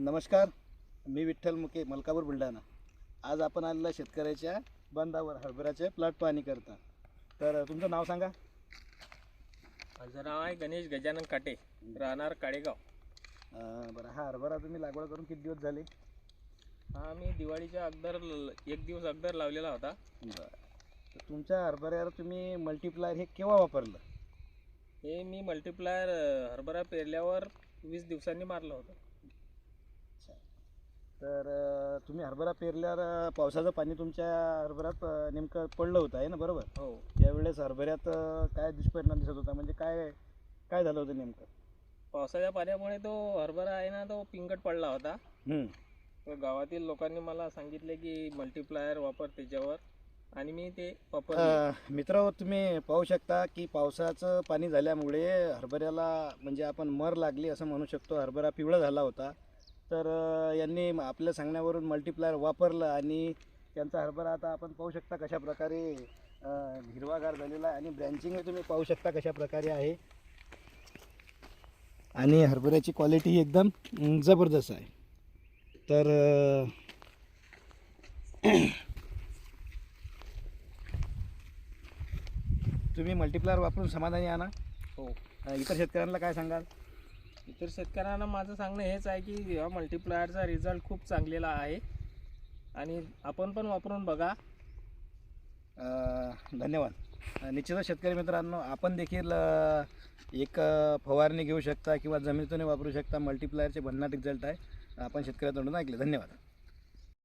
नमस्कार मी विठ्ठल मुके मलकापूर बुलढाणा. आज आपण आलेला शेतकऱ्याच्या बंधावर हरभऱ्याचे प्लॉट पाहणी करता. तर तुमचं नाव सांगा. माझं नाव आहे गणेश गजानन काटे राहणार काळेगाव अं, बरं हा हरभरा तुम्ही लागवड करून किती दिवस झाले? हा मी दिवाळीच्या अगोदर एक दिवस अगोदर लावलेला होता. तर तुमच्या हरभऱ्यावर तुम्ही मल्टीप्लायर हे केव्हा वापरलं? हे मी मल्टिप्लायर हरभरा पेरल्यावर वीस दिवसांनी मारलं होतं. तर तुम्ही हरभरा पेरल्यावर पावसाचं पाणी तुमच्या हरभऱ्यात नेमकं पडलं होतं आहे ना बरोबर? हो. त्यावेळेस हरभऱ्यात काय दुष्परिणाम दिसत होता? म्हणजे काय काय झालं होतं नेमकं? पावसाच्या पाण्यामुळे तो हरभरा आहे ना तो पिंगट पडला होता. तर गावातील लोकांनी मला सांगितले की मल्टिप्लायर वापर त्याच्यावर आणि मी ते वापरले. अ, मित्र तुम्ही पाहू शकता की पावसाचं पाणी झाल्यामुळे हरभऱ्याला म्हणजे आपण मर लागली असं म्हणू शकतो. हरभरा पिवळा झाला होता. तर यांनी आपल्या सांगण्यावरून मल्टीप्लायर वापरलं आणि त्यांचा हरभरा आता आपण पाहू शकता कशा प्रकारे हिरवागार झालेला आहे आणि ब्रँचिंग तुम्ही पाहू शकता कशा प्रकारे आहे. आणि हरभऱ्याची क्वालिटी एकदम जबरदस्त आहे. तर तुम्ही मल्टीप्लायर वापरून समाधानी आणा. हो. इतर शेतकऱ्यांना काय सांगाल? इतर शेतकऱ्यांना माझं सांगणं हेच आहे की या मल्टीप्लायरचा रिझल्ट खूप चांगलेला आहे. आणि आपण पण वापरून बघा. धन्यवाद. निश्चितच शेतकरी मित्रांनो आपण देखील एक फवारणी घेऊ शकता किंवा जमिनीतून वापरू शकता. मल्टीप्लायरचे भन्नाट रिझल्ट आहे. आपण शेतकऱ्यातून ऐकले. धन्यवाद.